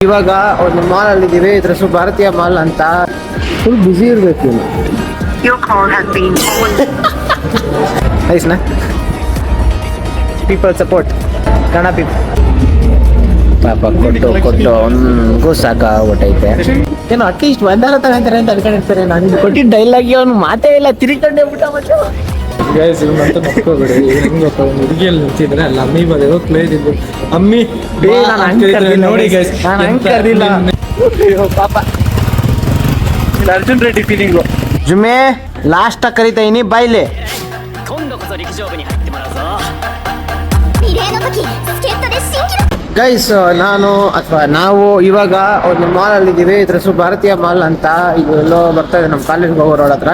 ಇವಾಗ ಒಂದು ಮಾಲ್ ಅಲ್ಲಿ ಇದೀವಿ ಇದ್ರ ಹೆಸರು ಭಾರತೀಯ ಮಾಲ್ ಅಂತ. ಫುಲ್ ಬ್ಯುಸಿ ಇರ್ಬೇಕು. ಐಸ್ನ ಪೀಪಲ್ ಸಪೋರ್ಟ್ ಕಣ ಪೀಪಲ್ ಪಾಪ ಕೊಟ್ಟು ಕೊಟ್ಟು ಅವನಿಗೂ ಸಾಕಾಗ್ಬಿಟ್ಟೈತೆ ಏನೋ ಅಟ್ಲೀಸ್ಟ್ ಒಂದಾರ ತಗೊಂತಾರೆ ಅಂತ ಅನ್ಕೊಂಡಿರ್ತಾರೆ. ನಾನು ಕೊಟ್ಟಿದ್ದ ಡೈಲಾಗಿ ಅವನು ಮಾತೇ ಇಲ್ಲ ತಿರ್ಕೊಂಡೆ ಊಟ ಮತ್ತೆ ಗೈಸ್ ಇವನಂತ ನಕ್ಕೋಬೇಡಿ ಇವನು ಹೆಂಗ್ ಒಂದು ಹುಡುಗಿಯಲ್ಲಿ ನಿಂತಿದ್ರೆ ಅಲ್ಲಿ ಅಮ್ಮಿ ಬಂದಿರೋ ಕ್ಲೇ ಇದ್ದು ಅಮ್ಮಿ ಬೇ ನಾನು ಅಂಕರಿದ್ರೆ ನೋಡಿ ಗೈಸ್ ನಾನು ಅಂಕರಿಲ್ಲ ಪಾಪ. ಅರ್ಜುನ್ ರೆಡ್ಡಿ ಫೀಲಿಂಗು ಜುಮೆ ಲಾಸ್ಟ್ ಕರಿತಾ ಬೈಲೆ ಗೈಸ್ ನಾನು ಅಥವಾ ನಾವು ಇವಾಗ ಒಂದು ಮಾಲ್ ಅಲ್ಲಿ ಇದೀವಿ ಇದ್ರ ಹೆಸರು ಭಾರತೀಯ ಮಾಲ್ ಅಂತ ಇದು ಎಲ್ಲೋ ಬರ್ತಾ ಇದೆ ನಮ್ಮ ಕಾಲೇಜ್ ಹೋಗೋ ಹತ್ರ.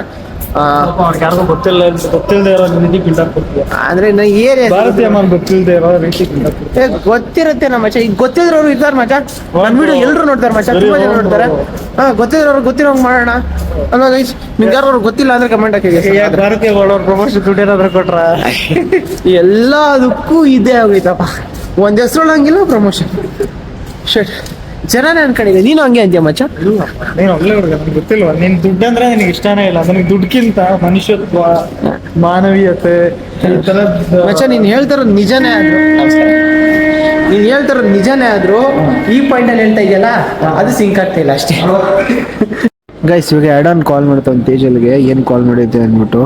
ಯಾರಿಗೂ ಗೊತ್ತಿಲ್ಲ ಗೊತ್ತಿಲ್ಲದೆ ಇರೋ ರೀತಿ ಬಿಲ್ಡಪ್ ಅಂದ್ರೆ ನಾ ಏರಿಯಾ ಭಾರತೀಯ ಮಾಲ್ ಗೊತ್ತಿಲ್ಲದೆ ಇರೋ ರೀತಿ ಬಿಲ್ಡಪ್ ಗೊತ್ತಿರುತ್ತೆ ನಮ್ಮ ಮಚ್ಚ ಈಗ ಗೊತ್ತಿದ್ರವ್ರು ಇದ್ದಾರೆ ಮಚ್ಚ ನನ್ ವಿಡಿಯೋ ಎಲ್ಲರೂ ನೋಡ್ತಾರೆ ಮಚ್ಚ ತುಂಬಾ ಜನ ನೋಡ್ತಾರೆ. ಹಾ ಗೊತ್ತಿದ್ರವ್ರು ಗೊತ್ತಿರೋ ಮಾಡೋಣ. ಅಲ್ವಾ ಗೈಸ್ ನಿಮ್ಗೆ ಯಾರು ಗೊತ್ತಿಲ್ಲ ಅಂದ್ರೆ ಕಮೆಂಟ್ ಹಾಕಿ. ಭಾರತೀಯ ಮಾಡೋರು ಪ್ರಮೋಷನ್ ದುಡ್ಡು ಏನಾದ್ರು ಕೊಟ್ರ? ಎಲ್ಲದಕ್ಕೂ ಇದೇ ಆಗೋಯ್ತಪ್ಪ. ಒಂದ್ ಹೆಸರು ಹಂಗಿಲ್ಲ ಪ್ರಮೋಷನ್ ಶಟ್. ಜನನೇ ಅನ್ಕೊಂಡಿದ್ದೆ. ನೀನು ಹಂಗೆ ಅಂತೀಯ ಮಚ್ಚ? ನೀನು ಒಳ್ಳೆ ಹುಡುಗ ನನಗೆ ಗೊತ್ತಿಲ್ವ? ನೀನ್ ದುಡ್ಡು ಅಂದ್ರೆ ನಿನಗೆ ಇಷ್ಟನೇ ಇಲ್ಲ. ನನಗೆ ದುಡ್ಡುಕ್ಕಿಂತ ಮನುಷ್ಯತ್ವ ಮಾನವೀಯತೆ ಈ ಮಚ್ಚ ನೀನ್ ಹೇಳ್ತಾರ ನಿಜನೇ ಆದ್ರು ನೀನ್ ಹೇಳ್ತಾರ ನಿಜನೇ ಆದ್ರು ಈ ಪಾಯಿಂಟ್ ಅಲ್ಲಿ ಹೇಳ್ತಾ ಇದೆಯಲ್ಲ ಅದು ಸಿಂಕ್ ಆಗ್ತಾ ಇಲ್ಲ ಅಷ್ಟೇ. ಗೈಸ್ ಇವಾಗ ಆನ್ ಕಾಲ್ ಮಾಡ್ತಾವ್ ತೇಜಲ್ಗೆ ಏನ್ ಕಾಲ್ ಮಾಡಿದ್ದೆ ಅಂದ್ಬಿಟ್ಟು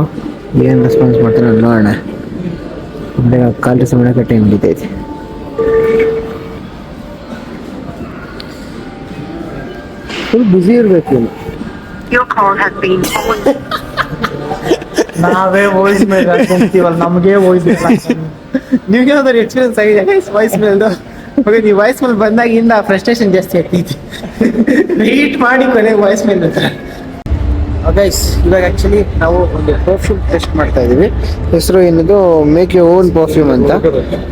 ಏನ್ ರೆಸ್ಪಾನ್ಸ್ ಮಾಡ್ತಾನೆ ನೋಡೋಣ. ಕಾಲ್ ರಿಸೀವ್ ಮಾಡೋಕೆ ಟೈಮ್ ಹಿಡಿತೈತೆ ಫುಲ್ ಬ್ಯುಸಿ ಇರ್ಬೇಕು ಇವನು Your call has been forwarded. ನಾವೇ ವಾಯ್ಸ್ ಮೇಲೆ ಹಾಕೊಂತೀವಲ್ಲ ನಮಗೆ ವಾಯ್ಸ್ ನಿಮ್ಗೆ ಯಾವ್ದಾದ್ರು ಎಕ್ಸ್ಪೀರಿಯನ್ಸ್ ಆಗಿದೆ? ಗೈಸ್ ವಾಯ್ಸ್ ಮೇಲ್ದು ಓಕೆ ನೀವು ವಾಯ್ಸ್ ಮೇಲೆ ಬಂದಾಗಿಂದ ಫ್ರಸ್ಟ್ರೇಷನ್ ಜಾಸ್ತಿ ಆಗ್ತೈತಿ ರೀಟ್ ಮಾಡಿ ಕೊನೆಗೆ ವಾಯ್ಸ್ ಮೇಲ್ ಹತ್ರ. ಗೈಸ್ ಇವಾಗ ಆಕ್ಚುಲಿ ನಾವು ಒಂದು ಪರ್ಫ್ಯೂಮ್ ಟೆಸ್ಟ್ ಮಾಡ್ತಾ ಇದೀವಿ ಹೆಸರು ಏನದು ಮೇಕ್ ಯು ಓನ್ ಪರ್ಫ್ಯೂಮ್ ಅಂತ.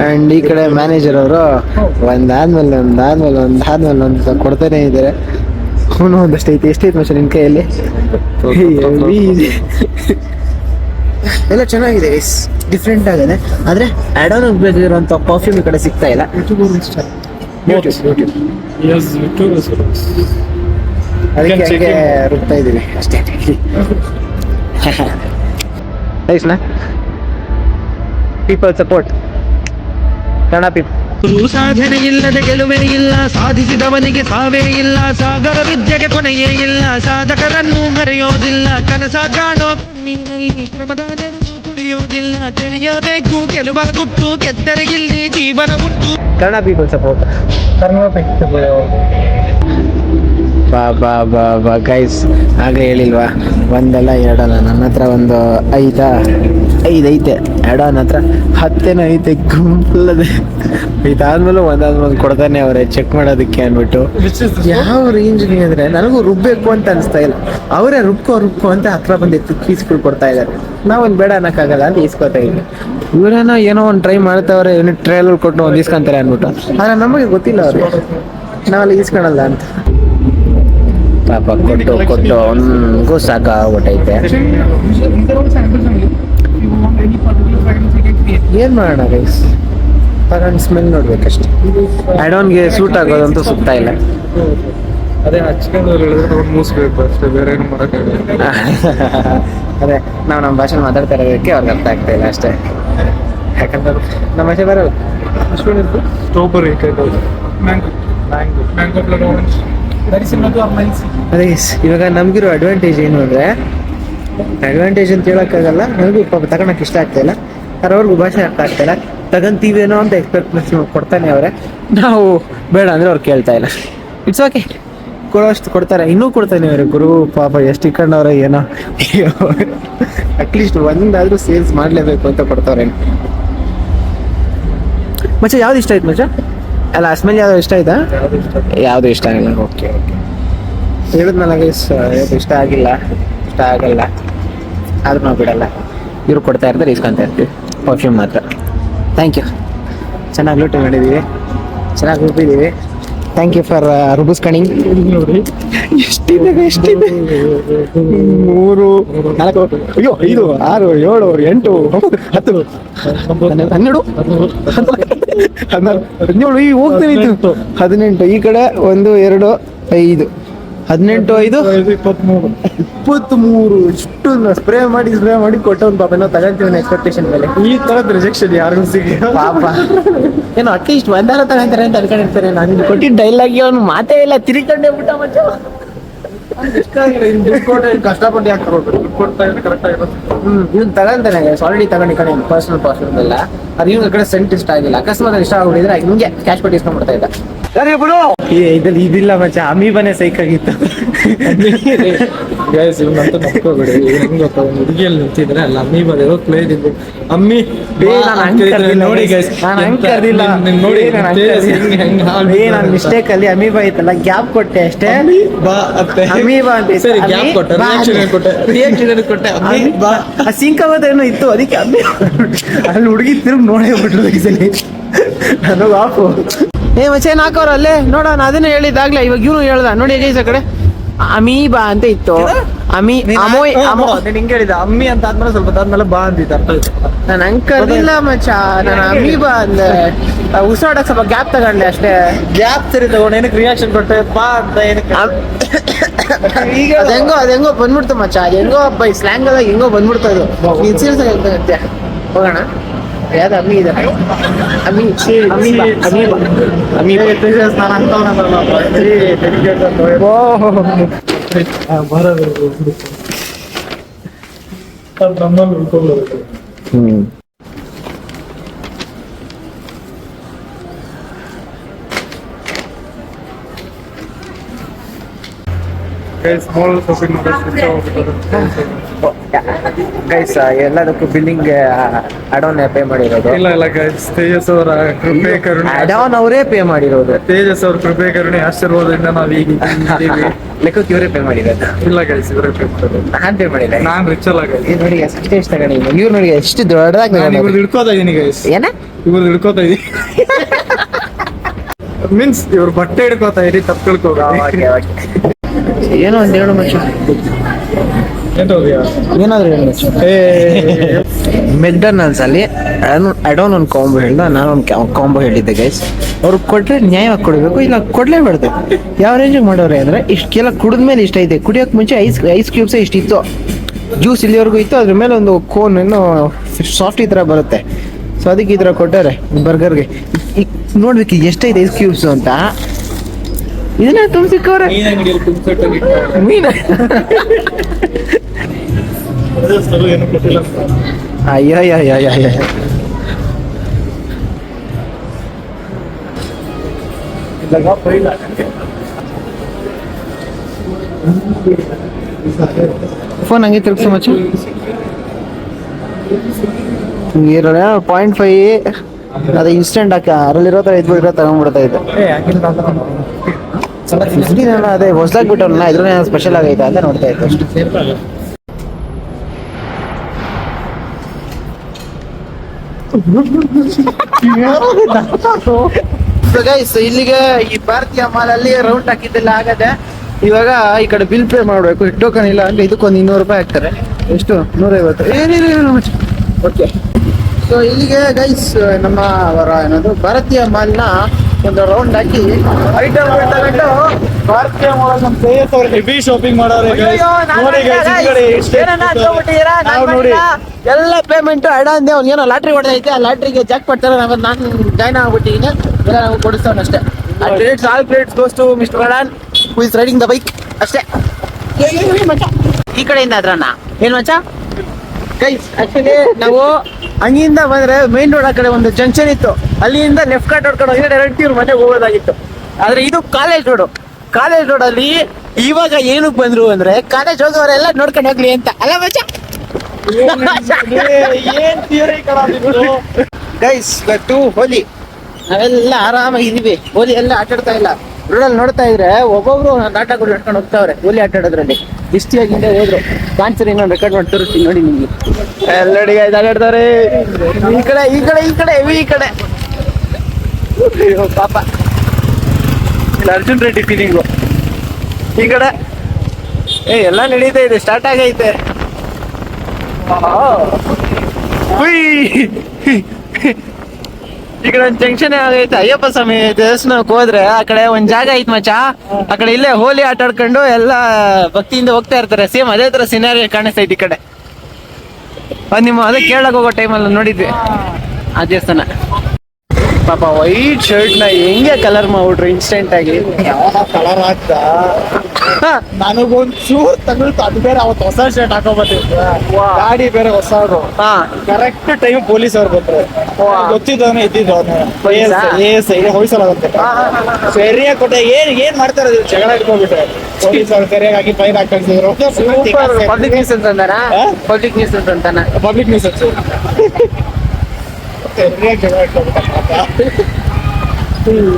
ಆ್ಯಂಡ್ ಈ ಕಡೆ ಮ್ಯಾನೇಜರ್ ಅವರು ಒಂದಾದ್ಮೇಲೆ ಒಂದಾದ್ಮೇಲೆ ಒಂದಾದ್ಮೇಲೆ ಒಂದು ಕೊಡ್ತಾನೆ ಇದ್ದಾರೆ. ಅವನು ಒಂದಷ್ಟು ಐತಿ ಎಷ್ಟೈತೆ ಮಚ್ಚ ನಿನ್ ಕೈಯಲ್ಲಿ. ಎಲ್ಲ ಚೆನ್ನಾಗಿದೆ. ಗೈಸ್ ಡಿಫ್ರೆಂಟ್ ಆಗಿದೆ. ಆದ್ರೆ ಆಡೋನ್ ಬೇಕಾಗಿರುವಂತ ಪರ್ಫ್ಯೂಮ್ ಈ ಕಡೆ ಸಿಗ್ತಾ ಇಲ್ಲ. ಅದಕ್ಕೆ ಹಂಗೆ ರುಬ್ತಾ ಇದೀವಿ ಅಷ್ಟೇ. ಪೀಪಲ್ ಸಪೋರ್ಟ್ ಕನ್ನಡ ಪೀಪಲ್ ಸಾಧನೆ ಇಲ್ಲದೆ ಗೆಲುವೇ ಇಲ್ಲ ಸಾಧಿಸಿದವನಿಗೆ ಸಾವೇ ಇಲ್ಲ ಸಾಗರ ವಿದ್ಯೆಗೆ ಕೊನೆಯೇ ಇಲ್ಲ ಸಾಧಕರನ್ನು ಮರೆಯೋದಿಲ್ಲ ಕನಸ ಕಾಣೋ ಕುಡಿಯೋದಿಲ್ಲ ತಿಳಿಯಬೇಕು ಗೆಲುವ ಗುಟ್ಟು ಕೆತ್ತರೆ ಇಲ್ಲಿ ಜೀವನ ಉಂಟು ಕನ್ನಡ ಪೀಪಲ್ ಸಪೋರ್ಟ್ ಬಾ ಬಾ ಬಾ ಬಾ ಗೈಸ್ ಆಗಲೇ ಹೇಳಿಲ್ವಾ? ಒಂದಲ್ಲ ಎರಡಲ್ಲ ನನ್ನ ಹತ್ರ ಒಂದು ಐದಾ? ಐದು ಐತೆ ಎರಡ ನನ್ನ ಹತ್ರ ಹತ್ತೇನೋ ಐತೆ ಗುಂಪಲ್ಲದೆ. ಇದಾದ್ಮೇಲೆ ಒಂದಾದ್ಮೇಲೆ ಕೊಡ್ತಾನೆ ಅವರೇ ಚೆಕ್ ಮಾಡೋದಕ್ಕೆ ಅಂದ್ಬಿಟ್ಟು. ಯಾವ ರೇಂಜ್ ಅಂದ್ರೆ ನನಗೂ ರುಬ್ಬೇಕು ಅಂತ ಅನಿಸ್ತಾ ಇಲ್ಲ. ಅವರೇ ರುಬ್ಕೋ ರುಬ್ಕೋ ಅಂತ ಹತ್ರ ಬಂದಿತ್ತು ಕೀಸ್ಗಳು ಕೊಡ್ತಾ ಇದ್ದಾರೆ. ನಾವೊಂದು ಬೇಡ ಅನ್ನಕ್ಕಾಗಲ್ಲ ಅಂತ ಇಸ್ಕೊತಾ ಇದ್ದೀನಿ ಇವರೇನೋ ಏನೋ ಒಂದು ಟ್ರೈ ಮಾಡ್ತಾವ್ರೆ ಏನು ಟ್ರೈಲರ್ ಕೊಟ್ಟು ಒಂದು ಇಸ್ಕೊಂತಾರೆ ಅಂದ್ಬಿಟ್ಟು. ಆದ್ರೆ ನಮಗೆ ಗೊತ್ತಿಲ್ಲ ಅವ್ರಿಗೆ ನಾವಲ್ಲಿ ಇಸ್ಕೊಳಲ್ಲ ಅಂತ. ಪಾಪ ಕೊಟ್ಟು ಕೊಟ್ಟು ಅವನಿಗೂ ಸಾಕಾಗ್ಬಿಟ್ಟೈತೆ. ಏನ್ ಮಾಡೋಣ ಗೈಸ್ ತಗೊಂಡು ಸ್ಮೆಲ್ ನೋಡ್ಬೇಕಷ್ಟೇ. ಅಡೋನ್ಗೆ ಸೂಟ್ ಆಗೋದಂತೂ ಸುತ್ತ ಇಲ್ಲ. ಅದೇ ಹಚ್ಕೊಂಡು ಮೂಸ್ಬೇಕು ಅಷ್ಟೇ ಬೇರೆ ಏನು ಅದೇ ನಾವು ನಮ್ಮ ಭಾಷೆ ಮಾತಾಡ್ತಾ ಇರೋದಕ್ಕೆ ಅವ್ರಿಗೆ ಅರ್ಥ ಆಗ್ತಾ ಇಲ್ಲ ಅಷ್ಟೇ. ಯಾಕಂದ್ರೆ ನಮ್ಮ ಭಾಷೆ ಬರಲ್ಲ ಅಷ್ಟೊಂದಿತ್ತು strawberry mango mango mango plus orange ಅದೇ ಇವಾಗ ನಮ್ಗಿರೋ ಅಡ್ವಾಂಟೇಜ್ ಏನು ಅಂದ್ರೆ ಅಡ್ವಾಂಟೇಜ್ ಅಂತ ಹೇಳೋಕ್ಕಾಗಲ್ಲ. ನನಗೂ ಪಾಪ ತಗೊಳಕ್ ಇಷ್ಟ ಆಗ್ತಾ ಇಲ್ಲ. ಅವ್ರಿಗೂ ಭಾಷೆ ಅರ್ಥ ಆಗ್ತಾ ಇಲ್ಲ. ತಗಂತೀವೇನೋ ಅಂತ ಎಕ್ಸ್ಪೆಕ್ಟ್ ಕೊಡ್ತಾನೆ ಅವರೇ. ನಾವು ಬೇಡ ಅಂದ್ರೆ ಅವ್ರು ಕೇಳ್ತಾ ಇಲ್ಲ. ಇಟ್ಸ್ ಓಕೆ ಕೊಡೋಷ್ಟು ಕೊಡ್ತಾರೆ. ಇನ್ನೂ ಕೊಡ್ತಾನೆ ಅವ್ರೆ. ಗುರು ಪಾಪ ಎಷ್ಟು ಇಟ್ಕೊಂಡವ್ರೆ ಏನೋ. ಅಟ್ಲೀಸ್ಟ್ ಒಂದಾದರೂ ಸೇಲ್ಸ್ ಮಾಡ್ಲೇಬೇಕು ಅಂತ ಕೊಡ್ತಾವ್ರೆ. ಮಚ್ಚ ಯಾವ್ದು ಇಷ್ಟ ಆಯ್ತು ಮಚ್ಚ? ಅಲ್ಲ ಅಸ್ಮೆಲ್ ಯಾವ್ದು ಇಷ್ಟ ಆಯ್ತಾ? ಯಾವುದು ಇಷ್ಟ ಆಗಿಲ್ಲ ಓಕೆ ಓಕೆ. ಹೇಳಿದ್ನಲ್ಲ ಇಷ್ಟ ಆಗಿಲ್ಲ. ಇಷ್ಟ ಆಗಲ್ಲ ಆದ್ರೂ ನಾವು ಬಿಡಲ್ಲ. ಇವ್ರು ಕೊಡ್ತಾ ಇರ್ತಾರೆ, ಇಸ್ಕೊಂತ ಇರ್ತೀವಿ. ಪರ್ಫ್ಯೂಮ್ ಮಾತ್ರ. ಥ್ಯಾಂಕ್ ಯು ಚೆನ್ನಾಗಿ ಲೂಟಿ ಮಾಡಿದ್ದೀವಿ ಚೆನ್ನಾಗಿ ರುಬ್ಬಿದ್ದೀವಿ ಥ್ಯಾಂಕ್ ಯು ಫಾರ್ ರುಬಿಸ್ಕಣಿಂಗ್ ನೋಡಿ ಎಷ್ಟಿದೆ ಎಷ್ಟಿದೆ? ಮೂರು, ನಾಲ್ಕು, ಅಯ್ಯೋ, ಐದು, ಆರು, ಏಳು, ಎಂಟು ಹತ್ತು. ಹನ್ನೆರಡು ಹನ್ನೆರಡು ಹದಿನೇಳು ಈ ಹೋಗ್ತೀನಿ. ಹದಿನೆಂಟು, ಈ ಕಡೆ ಒಂದು, ಎರಡು, ಐದು. ಹದಿನೆಂಟು ಐದು? ಇಪ್ಪತ್ಮೂರು ಇಪ್ಪತ್ತ್ ಮೂರು ಇಷ್ಟು ಸ್ಪ್ರೇ ಮಾಡಿ ಸ್ಪ್ರೇ ಮಾಡಿ ಕೊಟ್ಟವನು ಪಾಪ ನಾವು ತಗೊಂತೀವಿ ಎಕ್ಸ್ಪೆಕ್ಟೇಷನ್ ಮೇಲೆ. ಈ ತರದ್ ರಿಜೆಕ್ಷನ್ ಯಾರು ಸಿಗ? ಪಾಪ. ಏನೋ ಅಟ್ಲೀಸ್ಟ್ ಒಂದಾರ ತಗೊಂತಾರೆ ಅಂತ ಅನ್ಕೊಂಡಿರ್ತಾರೆ. ನಾನು ಕೊಟ್ಟಿದ್ದ ಡೈಲಾಗಿ ಅವನು ಮಾತೇ ಇಲ್ಲ ತಿರ್ಕೊಂಡೇ ಬಿಟ್ಟ ಮಚ್ಚ. ಕಷ್ಟಪಟ್ಟು ಯಾಕೆ ತಗೊಂಡು ದುಡ್ಡು ಕೊಡ್ತಾ ಇದ್ರೆ ಕರೆಕ್ಟ್ ಆಗಿರೋದು ಹ್ಮ್ ಇವ್ನು ತಗೊಂತಾನೆ ಸಾಲಿಡಿ ತಗೊಂಡು ಕಡೆ ಪರ್ಸನಲ್ ಪಾಸ್ ಎಲ್ಲ ಅದು ಇವ್ನ ಕಡೆ ಸೆಂಟ್ ಇಷ್ಟ ಆಗಿಲ್ಲ. ಅಕಸ್ಮಾತ್ ಇಷ್ಟ ಆಗ್ಬಿಟ್ಟಿದ್ರೆ ಹಿಂಗೆ ಕ್ಯಾಶ್ ಕೊಟ್ಟು ಇಸ್ಕೊಂಡ್ಬಿಡ್ತಾ ಇದ್ದ. ಇದ್ರಲ್ಲಿ ಇದಿಲ್ಲ ಮಚ್ಚ. ಅಮೀಬನೇ ಸೈಕ್ ಆಗಿತ್ತು. ಗೈಸ್ ಇವ್ನಂತ ನಕ್ಕೋಬೇಡಿ ಹೆಂಗ್ ಗೊತ್ತಾ? ಒಂದು ಹುಡುಗಿಯಲ್ಲಿ ನಿಂತಿದ್ರೆ ಅಲ್ಲ ಅಮ್ಮಿ ಪ್ಲೇ ಇದ್ದು ನೋಡಿ. ಗೈಸ್ ನಾನ್ ಹಂಗ್ ಕರ್ದಿಲ್ಲ. ನೋಡಿ ಮಿಸ್ಟೇಕ್ ಅಲ್ಲಿ ಅಮೀಬ ಐತಲ್ಲ ಗ್ಯಾಪ್ ಕೊಟ್ಟೆ ಅಷ್ಟೇ. ಬಾ ಅಮೀಬಾ ಅಂತ. ಸರಿ ಗ್ಯಾಪ್ ಕೊಟ್ಟೆ ರಿಯಾಕ್ಷನ್. ಕೊಟ್ಟೆ. ರಿಯಾಕ್ಷನ್ ಕೊಟ್ಟೆ? ಅಮ್ಮಿ ಬಾ. ಆ ಸಿಂಕವದ ಏನೋ ಇತ್ತು ಅದಕ್ಕೆ ಅಮ್ಮಿ ಅಲ್ಲಿ ಹುಡುಗಿ ತಿರುಗಿ ನೋಡೇ ಸಲ ನನಗೆ ಆಫು ಏ ಮಚೇನ್ ಹಾಕೋರ ಅಲ್ಲೇ? ನೋಡೋಣ ಅದನ್ನೇ ಹೇಳಿದಾಗ್ಲೇ ಇವಾಗ ಇವನು ಹೇಳ್ದ. ನೋಡಿ ಅಜಯ್ ಕಡೆ. ಅಮೀಬಾ ಅಂತ ಇತ್ತು. ಅಮಿ ಅಮೋಯ್ ಅಮೋ ನೀನ್ ಹಿಂಗ್ ಹೇಳಿದ ಅಮ್ಮಿ ಅಂತ ಆದ್ಮೇಲೆ ಸ್ವಲ್ಪ ಆದ್ಮೇಲೆ ಬಾ ಅಂದಿದ್ದ. ನಾನು ಹಂಗ್ ಕರ್ದಿಲ್ಲ ಮಚ್ಚ. ನಾನು ಅಮೀಬಾ ಅಂದೆ. ಉಸಾಡಕ್ ಸ್ವಲ್ಪ ಗ್ಯಾಪ್ ತಗೊಂಡೆ ಅಷ್ಟೇ. ಗ್ಯಾಪ್ ಸರಿ ತಗೊಂಡು ಏನಕ್ಕೆ ರಿಯಾಕ್ಷನ್ ಕೊಟ್ಟೆ? ಬಾ ಅಂತ ಏನಕ್ಕೆ? ಈಗ ಅದ್ ಹೆಂಗೋ ಅದು ಹೆಂಗೋ ಬಂದ್ಬಿಡ್ತು ಮಚ್ಚ. ಹೆಂಗೋ ಈ ಸ್ಲ್ಯಾಂಗ್ ಅದಾಗ ಹೆಂಗೋ ಬಂದ್ಬಿಡ್ತು ನೀನ್ ಸೀರಿಯಸ್ ಆಗಿ ಹೋಗೋಣ. ಯಾವ್ದು ಅಮ್ಮಿ ಇದೆ ಅಮ್ಮಿ ಅಮೀಬಾ ಅಮೀಬಾ ಅಮೀಬಾ ತೇಜಸ್ ನಾನು ಅಂತವನಲ್ಲ ಡೆಡಿಕೇಟ್ ಅಂತ ಹೇಳಿ. ಓಹೋ ಆ, ಬರೋದು ಅದು ನಮ್ಮಲ್ಲಿ ಉಳ್ಕೊಳ್ಬೇಕು ಹ್ಮ್ ಸ್ಮಾಲ್ ಶಾಪಿಂಗ್ ಗೈಸ್ ಎಲ್ಲದಕ್ಕೂ ಬಿಲ್ಲಿಂಗ್ ಅಡೋನ್ ಪೇ ಮಾಡಿರೋದು. ಇಲ್ಲ ಇಲ್ಲ ಗೈಸ್ ತೇಜಸ್ ಅವರ ಕೃಪೆ ಕರುಣೆ ಅಡೋನ್ ಅವರೇ ಪೇ ಮಾಡಿರೋದು. ತೇಜಸ್ ಅವ್ರ ಕೃಪೆ ಕರುಣೆ ಆಶೀರ್ವಾದದಿಂದ ನಾವು ಈಗ ಲೆಕ್ಕಕ್ಕೆ ಇವರೇ ಪೇ ಮಾಡಿರೋದು. ಇಲ್ಲ ಗೈಸ್ ಇವರೇ ಪೇ ಮಾಡೋದು ನಾನ್ ಪೇ ಮಾಡಿಲ್ಲ. ನಾನ್ ರಿಚ್ ಅಲ್ಲ ಗೈಸ್ ಇದು ನೋಡಿ ಎಷ್ಟು ಎಷ್ಟು ತಗೊಂಡಿದ್ದೀನಿ ಇವ್ರು. ನೋಡಿ ಎಷ್ಟು ದೊಡ್ಡದಾಗಿ ನಾನು ಇವ್ರು ಹಿಡ್ಕೋತಾ ಇದೀನಿ ಗೈಸ್ ಏನ? ಇವ್ರು ಹಿಡ್ಕೋತಾ ಇದೀನಿ. ಮೀನ್ಸ್ ಇವ್ರು ಬಟ್ಟೆ ಹಿಡ್ಕೋತಾ ಇರಿ ತಪ್ಪು ತಿಳ್ಕೋಗ ಏನೋ ಒಂದು ಹೇಳು ಮಚ್ಚ. ಏನಾದ್ರು ಹೇಳು ಮಚ್ಚ. ಮೆಕ್ಡೊನಾಲ್ಡ್ಸ್ ಅಲ್ಲಿ ಅಡೋನ್ ಒಂದು ಕಾಂಬೋ ಹೇಳ್ದ ನಾನು ಒಂದು ಕಾಂಬೋ ಹೇಳಿದ್ದೆ ಗೈಸ್ ಅವ್ರು ಕೊಟ್ರೆ ನ್ಯಾಯವಾಗಿ ಕೊಡಬೇಕು ಇಲ್ಲ ಕೊಡ್ಲೇಬಾರ್ದು. ಯಾವ ರೇಂಜಿಗೆ ಮಾಡೋರೆ ಅಂದ್ರೆ ಕುಡಿದ ಕುಡಿದ್ಮೇಲೆ ಇಷ್ಟ ಐತೆ ಕುಡಿಯೋಕೆ ಮುಂಚೆ ಐಸ್ ಐಸ್ ಕ್ಯೂಬ್ಸ್ ಇಷ್ಟಿತ್ತು. ಜ್ಯೂಸ್ ಇಲ್ಲಿವರೆಗೂ ಇತ್ತು ಅದ್ರ ಮೇಲೆ ಒಂದು ಕೋನ್ ಏನು ಸಾಫ್ಟ್ ಈ ಥರ ಬರುತ್ತೆ. ಸೊ ಅದಕ್ಕೆ ಈ ಥರ ಕೊಟ್ಟಾರೆ ಬರ್ಗರ್ಗೆ ಈಗ ನೋಡ್ಬೇಕು ಎಷ್ಟೈತೆ ಐಸ್ ಕ್ಯೂಬ್ಸ್ ಅಂತ. ಇದನ್ನ ತುಂಬಿಸಿಕ್ಕವ್ರೆ. ಮೀನ ಅಯ್ಯೋ ಅಯ್ಯೋ ಅಯ್ಯೋ ಫೋನ್ ಹಂಗೆ ತಿರುಗಿಸು ಮಚ್ಚ. ಇರೋಣ ಪಾಯಿಂಟ್ ಫೈವ್ ಅದು ಇನ್ಸ್ಟೆಂಟ್ ಹಾಕ ಅದರಲ್ಲಿರೋ ಥರ ಇದ್ಬಿಟ್ರೆ ತಗೊಂಡ್ಬಿಡ್ತಾ ಇದ್ದೆ ಅದೇ ಹೊಸ್ದಾಗಿ ಬಿಟ್ಟವಲ್ಲ ಇದ್ರ ಸ್ಪೆಷಲ್ ಆಗೈತೆ ಅಂತ ನೋಡ್ತಾ ಇದ್ದೆ ಅಷ್ಟೇ. ಗೈಸ್ ಇಲ್ಲಿಗೆ ಈ ಭಾರತೀಯ ಮಾಲ್ ಅಲ್ಲಿ ರೌಂಡ್ ಹಾಕಿದ್ದೆಲ್ಲ ಆಗದೆ, ಇವಾಗ ಈ ಕಡೆ ಬಿಲ್ ಪೇ ಮಾಡಬೇಕು. ಟೋಕನ್ ಇಲ್ಲ ಅಂದ್ರೆ ಇದಕ್ಕೊಂದು ಇನ್ನೂರು ರೂಪಾಯಿ ಹಾಕ್ತಾರೆ. ಎಷ್ಟು? ನೂರೈವತ್ತು. ಏನಿಲ್ಲ ಓಕೆ ಸೊ ಇಲ್ಲಿಗೆ ಗೈಸ್ ನಮ್ಮ ಅವರ ಏನದು ಭಾರತೀಯ ಮಾಲ್ನ ಒಂದು ರೌಂಡ್ ಹಾಕಿ ಐಟಮ್ ತಗೊಂಡು ಭಾರತೀಯ ನಮ್ಮ ಹೆವಿ ಶಾಪಿಂಗ್ ಮಾಡೋರೆ. ನೋಡಿ ಎಲ್ಲ ಪೇಮೆಂಟ್ ಅಡ ಅಂದೆ ಅವ್ನು ಏನೋ ಲಾಟ್ರಿ ಹೊಡೆದೈತೆ ಆ ಲಾಟ್ರಿಗೆ ಜಾಕ್ ಪಡ್ತಾರೆ ನಾನು ನಾನು ಜಾಯ್ನ್ ಆಗ್ಬಿಟ್ಟಿದ್ದೀನಿ. ಎಲ್ಲ ನಾವು ಕೊಡಿಸ್ತಾವನು ಅಷ್ಟೇ. ಆ credits all credits ದೋಸ್ತು mister Adon who is riding the bike ಅಷ್ಟೇ. ಈ ಕಡೆಯಿಂದ ಅದ್ರಣ್ಣ ಏನ್ ಮಚ್ಚ? ಕೈ ಆಕ್ಚುಲಿ ನಾವು ಹಂಗಿಂದ ಬಂದ್ರೆ ಮೈನ್ ರೋಡ್ ಆ ಕಡೆ ಒಂದು ಜಂಕ್ಷನ್ ಇತ್ತು. ಅಲ್ಲಿಂದ ಲೆಫ್ಟ್ ಕಟ್ ಹೊಡ್ಕೊಂಡು ಹೋಗಿ ಡೈರೆಕ್ಟ್ ಇವ್ರ ಮನೆಗೆ ಹೋಗೋದಾಗಿತ್ತು. ಆದ್ರೆ ಇದು ಕಾಲೇಜ್ ರೋಡ್ ಕಾಲೇಜ್ ರೋಡ್ ಅಲ್ಲಿ ಇವಾಗ ಏನಕ್ಕೆ ಬಂದ್ರು ಅಂದ್ರೆ ಕಾಲೇಜ್ ಹೋಗೋರೆಲ್ಲ ನೋಡ್ಕೊಂಡು ಹೋಗ್ಲಿ ಅಂತ. ಅಲ್ಲ ಮಜಾ ಏನ್ ಥಿಯರಿ? ಗೈಸ್ ಟು ಹೋಲಿ. ನಾವೆಲ್ಲ ಆರಾಮಾಗಿದೀವಿ ಹೋಲಿ ಎಲ್ಲ ಆಟಾಡ್ತಾ ಇಲ್ಲ. ರೋಡಲ್ಲಿ ನೋಡ್ತಾ ಇದ್ರೆ ಒಬ್ಬೊಬ್ರು ಒಂದೊಂದು ಆಟಗಳು ಕೂಡ ನಡ್ಕೊಂಡು ಹೋಗ್ತಾವ್ರೆ. ಹೋಲಿ ಆಟ ಆಡೋದ್ರಲ್ಲಿ ದಿಷ್ಟಿಯಾಗಿ ಹಿಂದೆ ಹೋದ್ರು. ಕಾನ್ಸರ್ ಇನ್ನೊಂದು ರೆಕಾರ್ಡ್ ಮಾಡಿ ತೋರಿಸ್ತೀನಿ ನೋಡಿ ನಿಮ್ಗೆ. ಎಲ್ಲಡಿ ಆಟ ಆಡ್ತಾರೆ. ಈ ಕಡೆ ಈ ಕಡೆ ಈ ಕಡೆ ಈ ಕಡೆ. ಪಾಪ. ಅರ್ಜುನ್ ರೆಡ್ಡಿ ಫೀಲಿಂಗು ಈ ಕಡೆ. ಏ, ಎಲ್ಲ ನಡೀತಾ ಇದೆ ಸ್ಟಾರ್ಟ್ ಆಗೈತೆ. ಹುಯ್. ಈ ಕಡೆ ಒಂದು ಜಂಕ್ಷನ್ ಆಗೈತೆ. ಅಯ್ಯಪ್ಪ ಸ್ವಾಮಿ, ದೇವಸ್ಥಾನಕ್ಕೆ ಹೋದ್ರೆ ಆ ಕಡೆ ಒಂದ್ ಜಾಗ ಐತ್ ಮಚ್ಚ. ಆ ಕಡೆ ಇಲ್ಲೇ ಹೋಲಿ ಆಟ ಆಡ್ಕೊಂಡು ಎಲ್ಲ ಭಕ್ತಿಯಿಂದ ಹೋಗ್ತಾ ಇರ್ತಾರೆ. ಸೇಮ್ ಅದೇ ತರ ಸಿನಾರಿ ಕಾಣಿಸ್ತೈತಿ ಈ ಕಡೆ. ನಿಮ್ಮ, ಅದೇ ಕೇಳಕ್ ಹೋಗೋ ಟೈಮಲ್ಲಿ ನೋಡಿದ್ವಿ. ಆ ದೇವಸ್ಥಾನ. ಪಾಪ ವೈಟ್ ಶರ್ಟ್ನ ಹೆಂಗೆ ಕಲರ್ ಮಾಡ್ಬಿಟ್ರು ಇನ್ಸ್ಟೆಂಟ್ ಆಗಿ? ಕಲರ್ ಹಾಕ್ತ ನನಗೊಂದ್ ಚೂರ್ ತಗೊಳ್ತು ಅದು ಬೇರೆ ಅವತ್ತು ಹೊಸ ಶರ್ಟ್ ಹಾಕೋಬತ್ತಿತ್ತು ಗಾಡಿ ಬೇರೆ ಹೊಸದು. ಹಾ. ಕರೆಕ್ಟ್ ಟೈಮ್ ಪೊಲೀಸ್ ಅವ್ರು ಬಂದ್ರು ಗೊತ್ತಿದ್ದವನು ಇದ್ದಿದ್ದು? ಅವನು. ಹೊಯ್ಸಲಾಗುತ್ತೆ ಸರಿಯಾಗಿ ಕೊಟ್ಟೆ. ಏನ್ ಏನ್ ಮಾಡ್ತಾರೆ ಜಗಳ ಇಟ್ಕೊಂಡ್ಬಿಟ್ರೆ ಪೊಲೀಸ್ ಅವ್ರು ಸರಿಯಾಗಿ ಫೈನ್ ಹಾಕಿದ್ರು ಪಬ್ಲಿಕ್ ನ್ಯೂಸ್ ಅಂತಾರ ಪಬ್ಲಿಕ್ ನ್ಯೂಸ್ ಅಂತಾನ? ಪಬ್ಲಿಕ್ ನ್ಯೂಸ್ ಇಟ್ಕೊಂಡ್ಬಿಟ್ಟೆ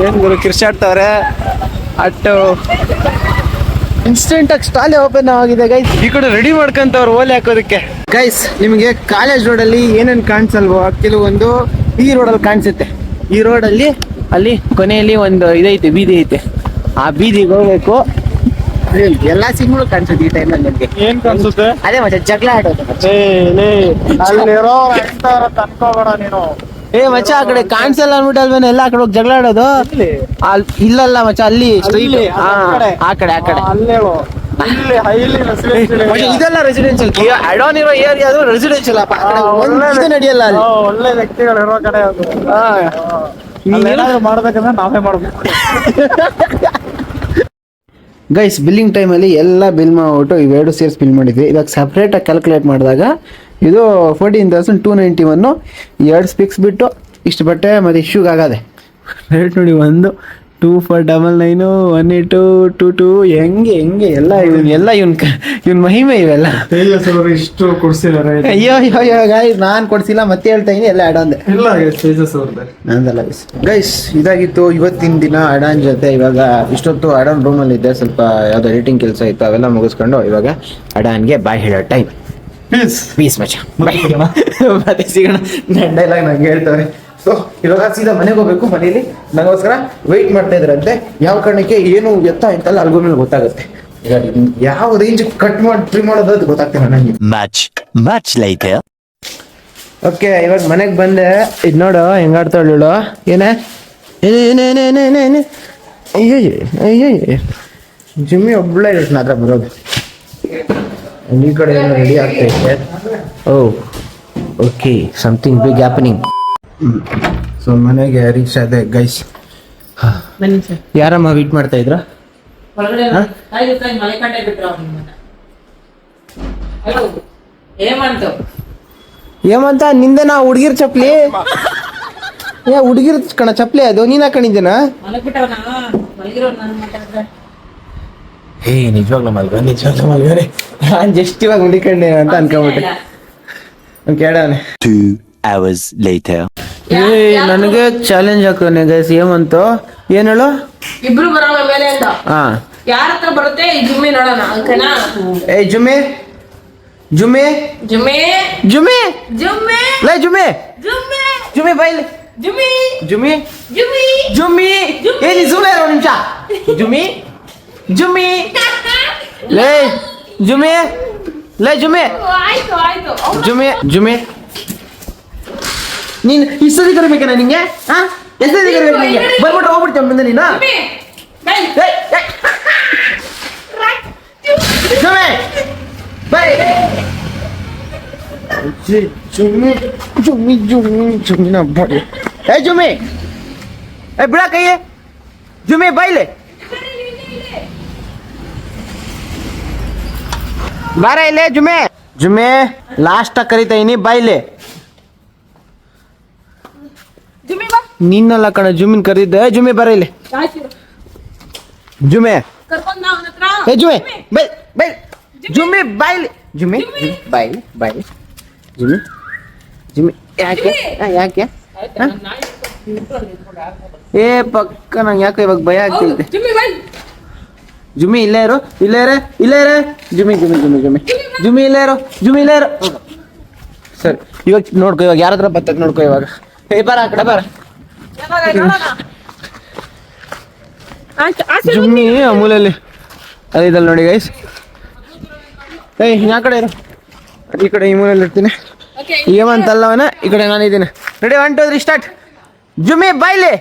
ಏನ್ ಗುರು, ಕಿರ್ಚಾಡ್ತವ್ರೆ? ಅಟ್ಟು ಇನ್ಸ್ಟೆಂಟ್ ಆಗಿ ಸ್ಟಾಲೆ ಓಪನ್ ಆಗಿದೆ ಗೈಸ್ ಈ ಕಡೆ ರೆಡಿ ಮಾಡ್ಕೊಂತವ್ರು ಓಲೆ ಹಾಕೋದಕ್ಕೆ. ಗೈಸ್ ನಿಮಗೆ ಕಾಲೇಜ್ ರೋಡ್ ಅಲ್ಲಿ ಏನೇನ್ ಕಾಣಿಸಲ್ವೋ, ಕೆಲವೊಂದು ಈ ರೋಡ್ ಅಲ್ಲಿ ಕಾಣಿಸುತ್ತೆ. ಈ ರೋಡ್ ಅಲ್ಲಿ ಅಲ್ಲಿ ಕೊನೆಯಲ್ಲಿ ಒಂದು ಇದೈತೆ, ಬೀದಿ ಐತೆ. ಆ ಬೀದಿಗೆ ಹೋಗ್ಬೇಕು. ಎಲ್ಲಾ ಸಿಂಗಳು ಕಾಣಿಸುತ್ತೆ ಈ ಟೈಮಲ್ಲಿ ನಿಮ್ಗೆ. ಏನ್ ಕಾಣಿಸುತ್ತೆ? ಅದೇ ಮತ್ತೆ ಜಗಳ ಆಡೋದು ಏ, ಲೇ, ಅಲ್ಲಿರೋ ತನ್ಕೋಬೇಡ ನೀನು. ಏ ಮಚ್ಚ ಆ ಕಡೆ ಕಾಣಿಸಲ್ಲ ಅನ್ಬಿಟ್ಟು ಅಲ್ವೇನೆ ಎಲ್ಲ ಆ ಕಡೆ ಹೋಗಿ ಜಗಳ ಆಡೋದು? ಇಲ್ಲಿ. ಅಲ್ ಇಲ್ಲಲ್ಲ ಮಚ್ಚ ಅಲ್ಲಿ. ಸ್ಟ್ರೈಟ್ ಅಲ್ಲಿ, ಆ ಕಡೆ. ಆ ಕಡೆ ಆ ಕಡೆ. ಅಲ್ಲೇಳು ಇಲ್ಲಿ ಹೈಲಿ ಮತ್ತೆ ಇದೆಲ್ಲ ರೆಸಿಡೆನ್ಷಿಯಲ್ ಅಡಾನ್ ಇರೋ ಏರಿಯಾ ಅದು ರೆಸಿಡೆನ್ಷಿಯಲ್ ಅಪ್ಪ. ಆ ಕಡೆ ಒಂದ್ ಒಳ್ಳೆ ಇದು ನಡೆಯಲ್ಲ ಅಲ್ಲಿ. ಒಳ್ಳೆ ವ್ಯಕ್ತಿಗಳು ಇರೋ ಕಡೆ ಅದು. ಏನಾದ್ರು ಮಾಡ್ಬೇಕಂದ್ರೆ ನಾವೇ ಮಾಡ್ಬೇಕು. ಗೈಸ್ ಬಿಲ್ಲಿಂಗ್ ಟೈಮಲ್ಲಿ ಎಲ್ಲ ಬಿಲ್ ಮಾಡ್ಬಿಟ್ಟು ಇವೆರಡು ಸೇರ್ಸ್ ಬಿಲ್ ಮಾಡಿದ್ವಿ. ಇವಾಗ ಸಪ್ರೇಟಾಗಿ ಕ್ಯಾಲ್ಕುಲೇಟ್ ಮಾಡಿದಾಗ ಇದು fourteen thousand two ninety one ಎರಡು ಸ್ಪಿಕ್ಸ್ ಬಿಟ್ಟು ಇಷ್ಟು ಬಟ್ಟೆ ಮತ್ತು ಇಶ್ಯೂಗೆ ಆಗದೆ. ರೇಟ್ ನೋಡಿ ಒಂದು two four double nine one eight two two ಹೆಂಗೆ ಹೆಂಗೆ ಎಲ್ಲ ಇವನ್ ಎಲ್ಲ ಇವನ್ ಇವನ್ ಮಹಿಮೆ ಇವೆಲ್ಲ. ತೇಜಸ್ ಅವರು ಇಷ್ಟು ಕೊಡ್ಸಿಲ್ಲ ಅಯ್ಯೋ ಅಯ್ಯೋ ಅಯ್ಯೋ ಗಾಯ್ಸ್ ನಾನು ಕೊಡ್ಸಿಲ್ಲ ಮತ್ತೆ ಹೇಳ್ತಾ ಇದೀನಿ ಎಲ್ಲ ಅಡಾನ್ದೆ ಇಲ್ಲ ತೇಜಸ್ ಅವ್ರದ್ದು ನಂದಲ್ಲ ಗೈಸ್ ಗೈಸ್ ಇದಾಗಿತ್ತು ಇವತ್ತಿನ ದಿನ ಅಡಾನ್ ಜೊತೆ ಇವಾಗ ಇಷ್ಟೊತ್ತು ಅಡಾನ್ ರೂಮಲ್ಲಿ ಇದ್ದೆ ಸ್ವಲ್ಪ ಯಾವ್ದು ಎಡಿಟಿಂಗ್ ಕೆಲಸ ಇತ್ತು ಅವೆಲ್ಲ ಮುಗಿಸ್ಕೊಂಡು ಇವಾಗ ಅಡಾನ್ಗೆ ಬಾಯ್ ಹೇಳೋ ಟೈಮ್ ಪೀಸ್ ಪೀಸ್ ಮಚ್ಚ. ಮತ್ತೆ ಸಿಗೋಣ. ಡೈಲಾಗ್ ನಂಗೆ ಹೇಳ್ತಾರೆ ಸೊ ಇವಾಗ ಸೀದಾ ಮನೆಗೆ ಹೋಗ್ಬೇಕು ಮನೇಲಿ ನನಗೋಸ್ಕರ ವೆಯ್ಟ್ ಮಾಡ್ತಾ ಇದ್ರಂತೆ. ಯಾವ ಕಾರಣಕ್ಕೆ ಏನು ಎತ್ತ ಅಂತಲ್ಲ ಅಲ್ಗೋ ಮೇಲೆ ಗೊತ್ತಾಗುತ್ತೆ. ಈಗ ಯಾವ ರೇಂಜ್ ಕಟ್ ಮಾಡಿ ಟ್ರಿಮ್ ಮಾಡೋದು ಅದು ಗೊತ್ತಾಗ್ತಿಲ್ಲ ನನಗೆ ಮ್ಯಾಚ್ ಮ್ಯಾಚ್ ಲೈಕ್ ಓಕೆ ಇವಾಗ ಮನೆಗೆ ಬಂದೆ. ಇದು ನೋಡು ಹೆಂಗಾಡ್ತಾಳು ಇವಳು ಏನೇ? ಏನೇನೇನೇನೇನೇನೆ ಅಯ್ಯೋ ಅಯ್ಯೋ ಜಿಮ್ಮಿ ಒಬ್ಬಳೇ ಇರುತ್ತೆ ಮಾತ್ರ ಬರೋದು. ಈ ಕಡೆ ಏನೋ ರೆಡಿ ಆಗ್ತೈತೆ ಓ okay something big happening so ಮನೆಗೆ ರೀಚ್ ಆದೆ ಗೈಸ್ ಯಾರಮ್ಮ ವೇಟ್ ಮಾಡ್ತಾ ಇದ್ರ? ಏಮಂತ ನಿಂದೆನಾ ಹುಡುಗಿರ್ ಚಪ್ಲಿ ಏ ಹುಡುಗಿರ್ ಕಣ ಚಪ್ಲಿ ಅದು ನೀನ್ ಹಾಕೊಂಡಿದ್ದೇನಾ ಹೇ ನಿಜವಾಗ್ಲೂ ಮಲ್ಗ ನಿಜವಾಗ್ಲೂ ಮಲ್ಗನೆ ನಾನ್ ಜಸ್ಟ್ ಇವಾಗ ಹುಡುಕೊಂಡೆ ಅಂತ ಅನ್ಕೊಂಬಿಟ್ಟೆ. ಕೇಳವನೆ ಟೂ hours later. ಏ ನನಗೆ ಚಾಲೆಂಜ್ ಹಾಕೋನೆ ಗೈಸ್ ಏಮಂತು ಏನ್ ಹೇಳು ಇಬ್ರು ಬರೋಣ ಮೇಲೆ ಅಂತ ಹಾ ಯಾರ ಹತ್ರ ಬರುತ್ತೆ ಈ ಜುಮ್ಮಿ ನೋಡೋಣ ಓಕೆನಾ ಏ ಜುಮ್ಮಿ ಜುಮ್ಮಿ ಜುಮ್ಮಿ ಜುಮ್ಮಿ ಜುಮ್ಮಿ ಲೇ ಜುಮ್ಮಿ ಜುಮ್ಮಿ ಜುಮ್ಮಿ ಬೈಲ್ ಜುಮ್ಮಿ ಜುಮ್ಮಿ ಜುಮ್ಮಿ ಜುಮ್ಮಿ ಏ ನೀ ಸುಮ್ಮನೆ ನಿಮಿಷ ಜುಮ್ಮಿ ಜುಮ್ಮಿ ಲೇ ಜುಮ್ಮಿ ಲೇ ಜುಮ್ಮಿ ಆಯ್ತು ಆಯ್ತು ಜುಮ್ಮೆ ಜುಮ್ಮೆ ನೀನ್ ಇಷ್ಟೊತ್ತಿಗೆ ಕರಿಬೇಕೇನ ನಿಂಗೆ? ಹಾ ಎಷ್ಟೊತ್ತಿಗೆ ಕರಿಬೇಕು ನಿಂಗೆ? ಬರ್ಬಿಟ್ಟು ಹೋಗ್ಬಿಡ್ತೀಯ ಮುಂದೆ ನೀನು? ಜುಮ್ಮಿ ಬೈ. ಏಯ್, ಏಯ್. ಜುಮ್ಮೆ ಬೈ. ಜುಮ್ಮಿ ಜುಮ್ಮಿ ಜುಮ್ಮಿ ಜುಮ್ಮಿನ ಬಡಿ ಏ ಜುಮ್ಮಿ ಏ ಬಿಡ ಕೈಯೇ. ಜುಮ್ಮಿ ಬೈಲೆ ಬಾರ ಇಲ್ಲೇ ಜುಮ್ಮೆ ಜುಮ್ಮೆ ಲಾಸ್ಟ್ ಕರಿತಾ ಇನಿ ಬೈಲೆ ಜುಮ್ಮಿ ಬಾ ನಿನ್ನಲ್ಲ ಕಣ, ಜುಮಿನ್ ಕರೀದ್ದೆ ಜುಮ್ಮೆ ಬರ ಇಲ್ಲಿ. ಜುಮೆ. ಜುಮೆ ಏ ಜುಮ್ಮೆ ಬೈ ಬೈ. ಜುಮ್ಮಿ ಬೈಲಿ ಜುಮ್ಮಿ ಬೈ ಬೈ. ಜುಮ್ಮಿ ಜುಮಿ. ಯಾಕೆ? ಯಾಕೆ. ಏ, ಪಕ್ಕ ನಂಗೆ ಯಾಕೆ ಇವಾಗ ಭಯ ಆಗ್ತೈತೆ ಜುಮ್ಮಿ ಇಲ್ಲೇ ಇರು, ಇಲ್ಲೇ ಇರೇ ಇಲ್ಲೇ ಇರೇ. ಜುಮಿ ಜುಮಿ ಜುಮಿ ಜುಮಿ. ಜುಮ್ಮಿ ಇಲ್ಲೇ ಇರು ಜುಮ್ಮಿ ಇಲ್ಲೇ ಇರು. ಸರಿ, ಇವಾಗ ನೋಡ್ಕೊ, ಇವಾಗ ಯಾರ ಹತ್ರ ಬರ್ತದೆ ನೋಡ್ಕೊ ಇವಾಗ. ಏ, ಬರ ಆ ಕಡೆ, ಬರ ಯಾವಾಗ ನೋಡೋಣ ಆಯ್ತು ಆಸೆ ಜುಮ್ಮಿ ಅಮೂಲಲ್ಲಿ ಅದಿದಲ್ಲ ನೋಡಿ ಗೈಸ್ ಏಯ್ ಆ ಕಡೆ ಇರು? ಈ ಕಡೆ ಈ ಮೂಲಲ್ಲಿ ಇರ್ತೀನಿ. ಹೇಮಂತಲ್ಲವನ ಈ ಕಡೆ ನಾನಿದ್ದೀನಿ ready one two three start ಜುಮಿ ಬಾಯ್ಲಿ.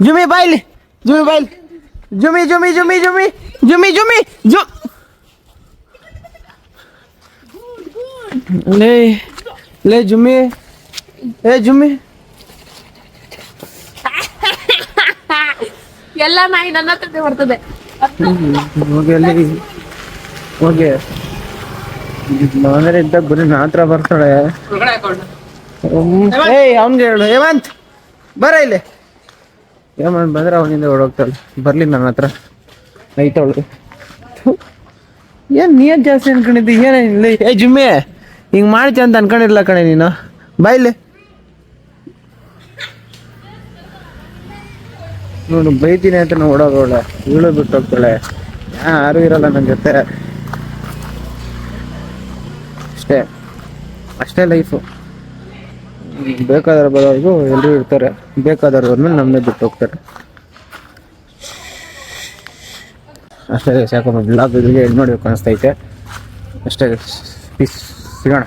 ಜುಮಿ ಬಾಯ್ಲಿ. ಜುಮಿ ಬಾಯ್ಲಿ. ಜುಮಿ ಜುಮಿ ಜುಮಿ ಜುಮಿ ಜುಮಿ ಜುಮಿ ಜು ಲೇ ಲೇ ಜುಮ್ಮಿ. ಏ ಜುಮ್ಮಿ. ಎಲ್ಲ ನಾಯಿ ನನ್ನ ಹತ್ರನೇ ಬರ್ತದೆ. ಹೋಗಿ ಅಲ್ಲಿ ಹೋಗಿ. ಮನೇಲಿ ಇದ್ದಾಗ ಬರೀ ನಾ ಹತ್ರ ಬರ್ತಾಳೆ. ಏಯ್, ಅವ್ನ್ಗೆ ಹೇಳು. ಹೇಮಂತ್, ಬರ ಇಲ್ಲಿ. ಹೇಮಂತ್ ಬಂದ್ರೆ ಅವನಿಂದ ಓಡೋಗ್ತಾಳೆ. ಬರ್ಲಿ ನನ್ನ ಹತ್ರ. ಐತವಳು ಏನ್ ನೀನ್ ಜಾಸ್ತಿ ಅನ್ಕೊಂಡಿದ್ದಿ? ಏನೇ ಏ, ಜುಮ್ಮೆ. ಹಿಂಗ್ ಮಾಡ್ತಿ ಅಂತ ಅನ್ಕೊಂಡಿರ್ಲ ಕಣೆ ನೀನು. ಬಾಯ್ಲಿ ನೋಡು, ಬೈತೀನಿ ಅಂತ ನಾವು ಇಳು ಬಿಟ್ಟು ಹೋಗ್ತಾಳೆ. ಯಾರು ಇರಲ್ಲ ನನ್ನ ಜೊತೆ. ಅಷ್ಟೇ. ಅಷ್ಟೇ ಲೈಫು ಬೇಕಾದವ್ರು ಬರೋವರೆಗೂ ಎಲ್ಲರೂ ಇರ್ತಾರೆ. ಬೇಕಾದವ್ರು ಮೇಲೆ ನಮ್ಮನ್ನೇ ಬಿಟ್ಟು ಹೋಗ್ತಾರೆ. ಅಷ್ಟೇ ಸಾಕು ಬ್ಲಾಗ್ ಇಲ್ಲಿಗೆ ಹೆಣ್ಣು ನೋಡ್ಬೇಕು ಅನಿಸ್ತೈತೆ. ಅಷ್ಟೇ ಪೀಸ್ ಸಿಗೋಣ.